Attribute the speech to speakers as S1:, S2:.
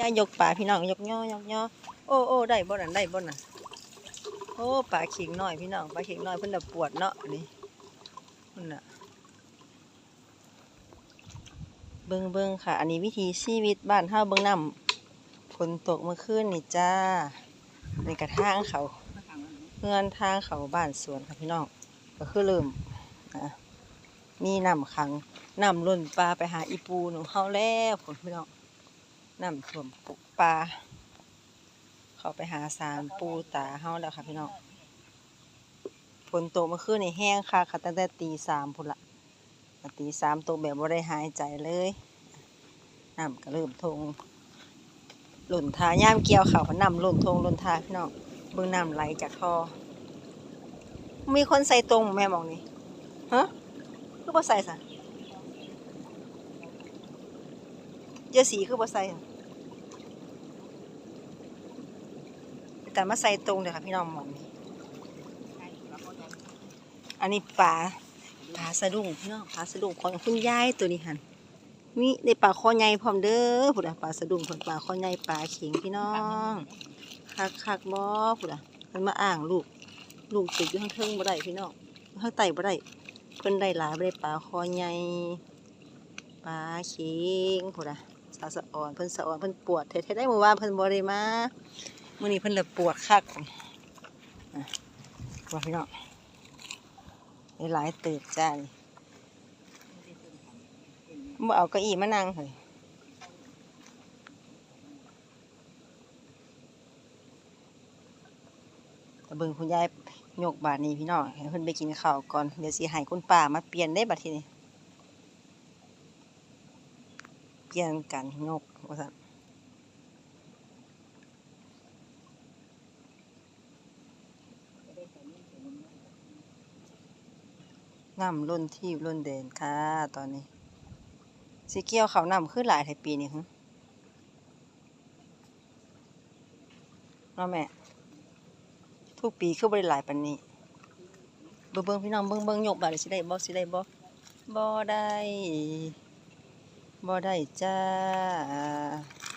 S1: ยายยกป่าพี่น้องยกย่อยกย่อโอ้โอ้ได้บ่นั่นได้บ่น่ะโอ้ป่าเข่งน้อยพี่น้องป่าเข่งน้อยเพิ่นน่ะปวดเนาะนี่เพิ่นน่ะเบิ่งเบิ่งค่ะ อันนี้วิถีชีวิตบ้านเฮาเบิ่งน้ำฝนตกเมื่อคืนนี่จ้าในกระทางเขาเพื่อนทางเขาบ้านสวนค่ะพี่น้องก็คือเริ่มนะมีน้ำขังน้ำล้นปลาไปหาอีปูหนูเฮาแล้วพี่น้อง น้ำท่วมปุปลาเขาไปหาสารปูตาเฮาแล้วค่ะพี่น้องฝนตกเมื่อคืนนี่แห้งค่ะค่ะตั้งแต่ตีสามพุ่นละตีสามตกแบบบ่ได้หายใจเลยน้ำก็เริ่มทงหล่นทาย่ามเกี่ยวเขาวก็น้ำหล่นทงหล่นทาพี่น้องเบิ่งน้ำไหลจากท่อมีคนใส่ตรงแม่มองนี่ฮะคือบ่ใส่ซะเยอะสีคือบ่ใส่แต่มาใส่ตรงเดี๋ยวค่ะพี่น้องหมองนี้อันนี้ปลาปลาสะดุ้งพี่น้องปลาสะดุ้งของคุณยายตัวนี้หันมีในปลาคอใหญ่พร้อมเด้อพุ่นะปลาสะดุ้งพุ่นปลาคอใหญ่ปลาเข็งพี่น้องคักคักบ่พุ่นะมันมาอ่างลูกลูกติดอยู่ข้างเทิงบ่ได้พี่น้องข้างใต้บ่ได้เพิ่นได้หลายบ่ได้ปลาคอใหญ่ปลาเข็งพุ่นอะาวสะอ่อนเพิ่นสะอ่อนเพิ่นปวดแท้ๆได้เมื่อวานเพิ่นบ่ได้มามื่อนี้เพิ่นเลยปวดคักอะว่าพี่น้องหลายติบจ้านี่บ่เอาเก้าอี้มานั่งเลยต่เบิ่งคุณยายยกบาทนี้พี่น้องให้เพิ่นไปกินข้าวก่อนเดี๋ยวสิให้คุณป้ามาเปลี่ยนได้บัดทีนี้ เปลี่ยนกันยกว่าซั่นน้ำล้นที่ล้นเดนค่ะ ตอนนี้สีเกี่ยวเขาน้ำขึ้นหลายไทยปีนี่หึเนาะแม่ ทุกปีคือบริหลายปันนี้ เบิ่งเบิ่งพี่น้องเบิ่งเบิ่งยกบาดสิได้บ่สิได้บ่บ่ได้ บ่ได้จ้า